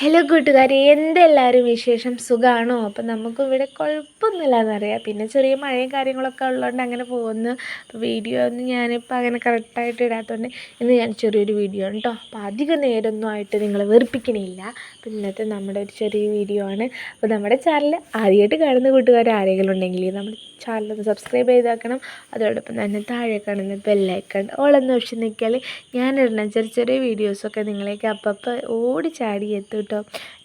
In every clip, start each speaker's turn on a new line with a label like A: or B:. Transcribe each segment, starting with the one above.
A: Hello കൂട്ടുകാരെ. എന്തെല്ലാവരും വിശേഷം? സുഖമാണോ അപ്പം നമുക്ക് ഇവിടെ കുഴപ്പമൊന്നുമില്ല എന്നറിയാം പിന്നെ ചെറിയ മഴയും കാര്യങ്ങളൊക്കെ ഉള്ളതുകൊണ്ട് അങ്ങനെ പോകുന്നു. അപ്പോൾ വീഡിയോ ഒന്നും ഞാനിപ്പോൾ അങ്ങനെ കറക്റ്റായിട്ട് ഇടാത്തതുകൊണ്ട് ഇന്ന് ഞാൻ ചെറിയൊരു വീഡിയോ ആണ് കേട്ടോ അപ്പോൾ അധിക നേരമൊന്നും ആയിട്ട് നിങ്ങളെ വെറുപ്പിക്കണില്ല. അപ്പോൾ ഇന്നത്തെ നമ്മുടെ ഒരു ചെറിയ വീഡിയോ ആണ്. അപ്പോൾ നമ്മുടെ ചാനൽ ആദ്യമായിട്ട് കാണുന്ന കൂട്ടുകാർ ആരെങ്കിലും ഉണ്ടെങ്കിൽ നമ്മുടെ ചാനലൊന്ന് സബ്സ്ക്രൈബ് ചെയ്താക്കണം അതോടൊപ്പം തന്നെ താഴെ കാണുന്ന ബെല്ലൈക്കൺ ഓളെന്ന് ഓപ്ഷൻ നിൽക്കിയാൽ ഞാനിടുന്ന ചെറിയ ചെറിയ വീഡിയോസൊക്കെ നിങ്ങളേക്ക് അപ്പം ഓടി ചാടി എത്തും കേട്ടോ.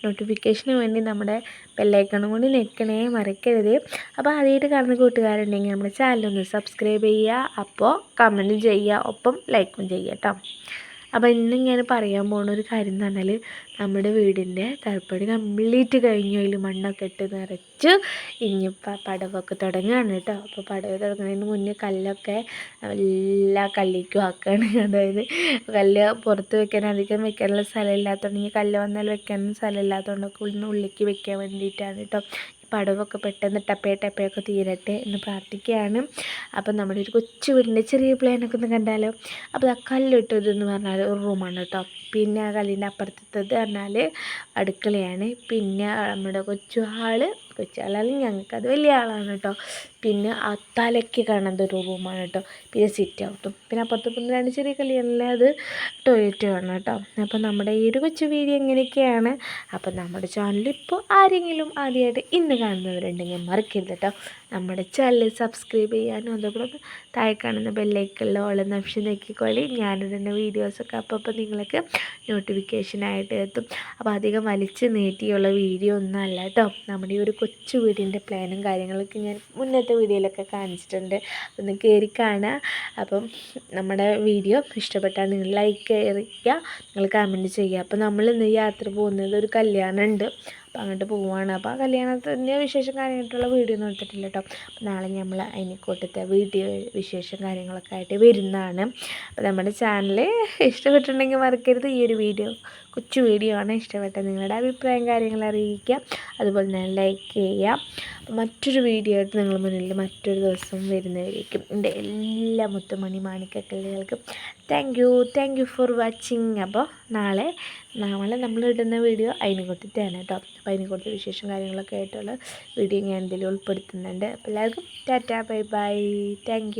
A: നോട്ടിഫിക്കേഷന് വേണ്ടി നമ്മുടെ ബെല്ലൈക്കണും കൂടി നിൽക്കണേ മറക്കരുത്. അപ്പോൾ ആദ്യമായിട്ട് കാണുന്ന കൂട്ടുകാരുണ്ടെങ്കിൽ നമ്മുടെ ചാനലൊന്ന് സബ്സ്ക്രൈബ് ചെയ്യുക. അപ്പോൾ കമന്റും ചെയ്യുക. ഒപ്പം ലൈക്കും ചെയ്യുക കേട്ടോ. അപ്പോൾ ഇന്ന് ഞാൻ പറയാൻ പോകുന്ന ഒരു കാര്യം എന്ന് പറഞ്ഞാൽ നമ്മുടെ വീടിന്റെ തറപ്പടി കംപ്ലീറ്റ് കഴിഞ്ഞു. അതിൽ മണ്ണൊക്കെ ഇട്ട് നിറച്ച് ഇനിയിപ്പോൾ പടവൊക്കെ തുടങ്ങുകയാണ് കേട്ടോ. അപ്പോൾ പടവ് തുടങ്ങുന്നതിന് മുന്നേ കല്ലൊക്കെ എല്ലാ കല്ലിക്കും ആക്കുകയാണ് അതായത് കല്ല് പുറത്ത് വെക്കാൻ അധികം വെക്കാനുള്ള സ്ഥലം ഇല്ലാത്തതുകൊണ്ട് കല്ല് വന്നാൽ വെക്കാനും സ്ഥലം ഇല്ലാത്തതുകൊണ്ടൊക്കെ ഉള്ളിൽ ഉള്ളിലേക്ക് വെക്കാൻ വേണ്ടിയിട്ടാണ് കേട്ടോ. പടവൊക്കെ പെട്ടെന്ന് ടപ്പേ ടപ്പയൊക്കെ തീരട്ടെ എന്ന് പ്രാർത്ഥിക്കുകയാണ്. അപ്പം നമ്മുടെ ഒരു കൊച്ചു വീടിന്റെ ചെറിയ പ്ലാനൊക്കെ ഒന്ന് കണ്ടാലോ? അപ്പോൾ ആ കല്ലിട്ടതെന്ന് പറഞ്ഞാൽ ഒരു റൂമാണ് കേട്ടോ. പിന്നെ ആ കല്ലിന്റെ അപ്പുറത്തത് പറഞ്ഞാൽ അടുക്കളയാണ്. പിന്നെ നമ്മുടെ കൊച്ചു ഹാൾ കൊച്ചു ഹാളാലും ഞങ്ങൾക്കത് വലിയ ആളാണ് കേട്ടോ പിന്നെ ആ തലയ്ക്ക് കാണുന്ന ഒരു റൂമാണ് കേട്ടോ പിന്നെ സിറ്റ് ഔട്ടും പിന്നെ അപ്പുറത്ത് പിന്നെ രണ്ട് ചെറിയ കളിയല്ല അത്? ടോയ്ലറ്റ് വേണം കേട്ടോ അപ്പോൾ നമ്മുടെ ഈ ഒരു കൊച്ചു വീഡിയോ എങ്ങനെയൊക്കെയാണ് അപ്പോൾ നമ്മുടെ ചാനൽ ഇപ്പോൾ ആരെങ്കിലും ആദ്യമായിട്ട് ഇന്ന് കാണുന്നവരുണ്ടെങ്കിൽ മറക്കരുത് കേട്ടോ നമ്മുടെ ചാനൽ സബ്സ്ക്രൈബ് ചെയ്യാനും അതേപോലെ താഴെ കാണുന്ന ബെല്ലൈക്കുള്ള ഓളം ഓപ്ഷൻ നോക്കിക്കോളി. ഞാനിടുന്ന വീഡിയോസൊക്കെ അപ്പോൾ അപ്പോൾ നിങ്ങൾക്ക് നോട്ടിഫിക്കേഷനായിട്ട് എത്തും. അപ്പോൾ അധികം വലിച്ച് നീട്ടിയുള്ള വീഡിയോ ഒന്നും അല്ല കേട്ടോ നമ്മുടെ ഈ ഒരു കൊച്ചു വീടിന്റെ പ്ലാനും കാര്യങ്ങളൊക്കെ ഞാൻ മുന്നത്തെ വീഡിയോയിലൊക്കെ കാണിച്ചിട്ടുണ്ട്. ഒന്ന് കയറി കാണുക അപ്പം നമ്മുടെ വീഡിയോ ഇഷ്ടപ്പെട്ടാൽ നിങ്ങൾ ലൈക്ക് ചെയ്യുക നിങ്ങൾ കമന്റ് ചെയ്യുക. അപ്പോൾ നമ്മൾ ഇന്ന് യാത്ര പോകുന്നത് ഒരു കല്യാണം ഉണ്ട് അങ്ങോട്ട് പോവുകയാണ് അപ്പോൾ ആ കല്യാണത്തിന്റെ വിശേഷം കാര്യമായിട്ടുള്ള വീഡിയോ ഒന്നും എടുത്തിട്ടില്ല കേട്ടോ അപ്പോൾ നാളെ നമ്മൾ അതിനെക്കൂട്ടത്തെ വീഡിയോ വിശേഷം കാര്യങ്ങളൊക്കെ ആയിട്ട് വരുന്നതാണ്. അപ്പോൾ നമ്മുടെ ചാനൽ ഇഷ്ടപ്പെട്ടിട്ടുണ്ടെങ്കിൽ മറക്കരുത്. ഈ ഒരു വീഡിയോ കൊച്ചു വീഡിയോ ആണ് ഇഷ്ടപ്പെട്ട നിങ്ങളുടെ അഭിപ്രായം കാര്യങ്ങൾ അറിയിക്കുക. അതുപോലെ തന്നെ ലൈക്ക് ചെയ്യുക. അപ്പോൾ മറ്റൊരു വീഡിയോ ആയിട്ട് നിങ്ങൾ മുന്നിൽ മറ്റൊരു ദിവസം വരുന്നവരേക്കും എന്റെ എല്ലാ മുത്തുമണി മാണിക്കക്കല്ലുകൾക്കും thank you thank you for watching അപ്പോൾ നാളെ നാളെ നമ്മൾ ഇടുന്ന വീഡിയോ അതിനെ കൊടുത്തിട്ടാണ് കേട്ടോ അപ്പോൾ അതിനെ കൊടുത്ത വിശേഷം കാര്യങ്ങളൊക്കെ ആയിട്ടുള്ള വീഡിയോ ഞാൻ എന്തെങ്കിലും ഉൾപ്പെടുത്തുന്നുണ്ട്. അപ്പോൾ എല്ലാവർക്കും ടാറ്റ ബൈ ബൈ. താങ്ക്